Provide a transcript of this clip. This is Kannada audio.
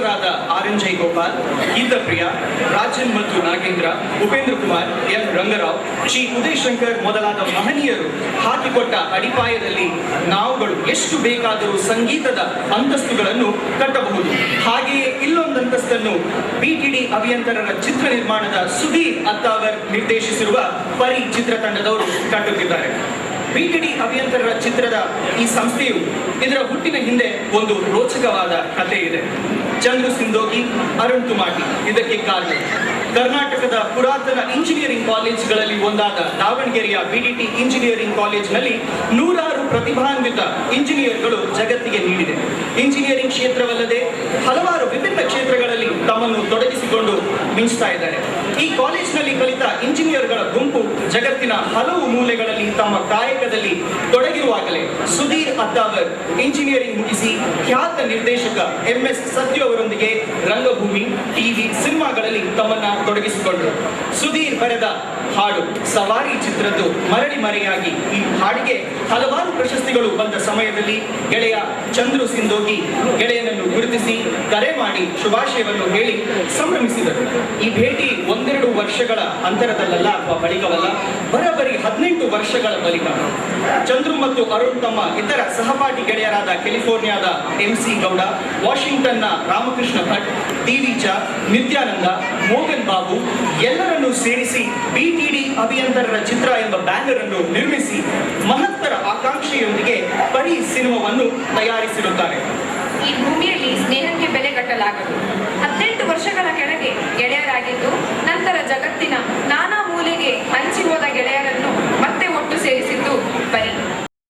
ರಾದ ಆರ್ ಎನ್ ಜೈ ಗೋಪಾಲ್ ಗೀತಪ್ರಿಯ ರಾಜನ್ ಮತ್ತು ನಾಗೇಂದ್ರ, ಉಪೇಂದ್ರ ಕುಮಾರ್ ಎಂ ರಂಗರಾವ್, ಶ್ರೀ ಉದಯ್ ಶಂಕರ್ ಮೊದಲಾದ ಮಹನೀಯರು ಹಾಕಿಕೊಟ್ಟ ಅಡಿಪಾಯದಲ್ಲಿ ನಾವುಗಳು ಎಷ್ಟು ಬೇಕಾದರೂ ಸಂಗೀತದ ಅಂತಸ್ತುಗಳನ್ನು ಕಟ್ಟಬಹುದು. ಹಾಗೆಯೇ ಇಲ್ಲೊಂದು ಅಂತಸ್ತನ್ನು ಬಿಟಿಡಿ ಅಭಿಯಂತರರ ಚಿತ್ರ ನಿರ್ಮಾಣದ ಸುಧೀರ್ ಅತ್ತಾವರ್ ನಿರ್ದೇಶಿಸಿರುವ ಪರಿ ಚಿತ್ರತಂಡದವರು ಕಟ್ಟುತ್ತಿದ್ದಾರೆ. ಬಿಟಿಡಿ ಅಭಿಯಂತರರ ಚಿತ್ರದ ಈ ಸಂಸ್ಥೆಯು ಇದರ ಹುಟ್ಟಿನ ಹಿಂದೆ ಒಂದು ರೋಚಕವಾದ ಕಥೆ ಇದೆ. ಚಂದ್ರು ಸಿಂಧೋಗಿ, ಅರುಣ್ ತುಮಾಟಿ. ಇದಕ್ಕೆ ಕಾರಣ, ಕರ್ನಾಟಕದ ಪುರಾತನ ಇಂಜಿನಿಯರಿಂಗ್ ಕಾಲೇಜ್ಗಳಲ್ಲಿ ಒಂದಾದ ದಾವಣಗೆರೆಯ ಬಿಡಿಟಿ ಇಂಜಿನಿಯರಿಂಗ್ ಕಾಲೇಜ್ನಲ್ಲಿ ನೂರಾರು ಪ್ರತಿಭಾನ್ವಿತ ಇಂಜಿನಿಯರ್ಗಳು ಜಗತ್ತಿಗೆ ನೀಡಿದೆ. ಇಂಜಿನಿಯರಿಂಗ್ ಕ್ಷೇತ್ರವಲ್ಲದೆ ಹಲವಾರು ವಿಭಿನ್ನ ಕ್ಷೇತ್ರಗಳಲ್ಲಿ ತಮ್ಮನ್ನು ತೊಡಗಿಸಿಕೊಂಡು ಮಿಂಚ್ತಾ ಇದ್ದಾರೆ. ಈ ಕಾಲೇಜ್ನಲ್ಲಿ ಕಲಿತ ಇಂಜಿನಿಯರ್ಗಳ ಗುಂಪು ಜಗತ್ತಿನ ಹಲವು ಮೂಲೆಗಳಲ್ಲಿ ತಮ್ಮ ಕಾಯಕದಲ್ಲಿ ತೊಡಗಿರುವಾಗಲೇ ಸುಧೀರ್ ಅದ್ದಾವರ್ ಇಂಜಿನಿಯರಿಂಗ್ ಮುಗಿಸಿ ಖ್ಯಾತ ನಿರ್ದೇಶಕ ಎಂ ಎಸ್ ಸತ್ಯ ಅವರೊಂದಿಗೆ ರಂಗಭೂಮಿ, ಟಿವಿ ಸಿನಿಮಾಗಳಲ್ಲಿ ತಮ್ಮನ್ನ ತೊಡಗಿಸಿಕೊಂಡರು. ಸುಧೀರ್ ಬರೆದ ಹಾಡು, ಸವಾರಿ ಚಿತ್ರದ್ದು ಮರಳಿ ಮರೆಯಾಗಿ ಈ ಹಾಡಿಗೆ ಹಲವಾರು ಪ್ರಶಸ್ತಿಗಳು ಬಂದ ಸಮಯದಲ್ಲಿ ಗೆಳೆಯ ಚಂದ್ರು ಸಿಂಧೋಗಿ ಗೆಳೆಯನನ್ನು ಗುರುತಿಸಿ ಕರೆ ಮಾಡಿ ಶುಭಾಶಯವನ್ನು ಹೇಳಿ ಸಂಭ್ರಮಿಸಿದರು. ಈ ಭೇಟಿ ಒಂದೆರಡು ವರ್ಷಗಳ ಅಂತರದಲ್ಲಲ್ಲ ಅಥವಾ ಬಳಿಕವಲ್ಲ, ಬರೋಬ್ಬರಿ ಹದಿನೆಂಟು ವರ್ಷಗಳ ಬಳಿಕ ಚಂದ್ರು ಮತ್ತು ಅರುಣ್ ತಮ್ಮ ಇತರ ಸಹಪಾಠಿ ಗೆಳೆಯರಾದ ಕ್ಯಾಲಿಫೋರ್ನಿಯಾದ ಎಂ ಸಿ ಗೌಡ, ವಾಷಿಂಗ್ಟನ್ನ ರಾಮಕೃಷ್ಣ ಭಟ್ ಟಿವಿಚ ನಿತ್ಯಾನಂದ ಮೋಹನ್ ಬಾಬು ಎಲ್ಲರನ್ನೂ ಸೇರಿಸಿ ಬಿಟಿಡಿ ಅಭಿಯಂತರರ ಚಿತ್ರ ಎಂಬ ಬ್ಯಾನರ್ ಅನ್ನು ನಿರ್ಮಿಸಿ ಮಹತ್ತರ ಆಕಾಂಕ್ಷೆಯೊಂದಿಗೆ ಪರಿ ಸಿನಿಮಾವನ್ನು ತಯಾರಿಸಿರುತ್ತಾರೆ. ಈ ಭೂಮಿಯಲ್ಲಿ ಸ್ನೇಹಕ್ಕೆ ಬೆಲೆ ಕಟ್ಟಲಾಗದು. ಹದಿನೆಂಟು ವರ್ಷಗಳ ಕೆಳಗೆ ಗೆಳೆಯರಾಗಿದ್ದು ya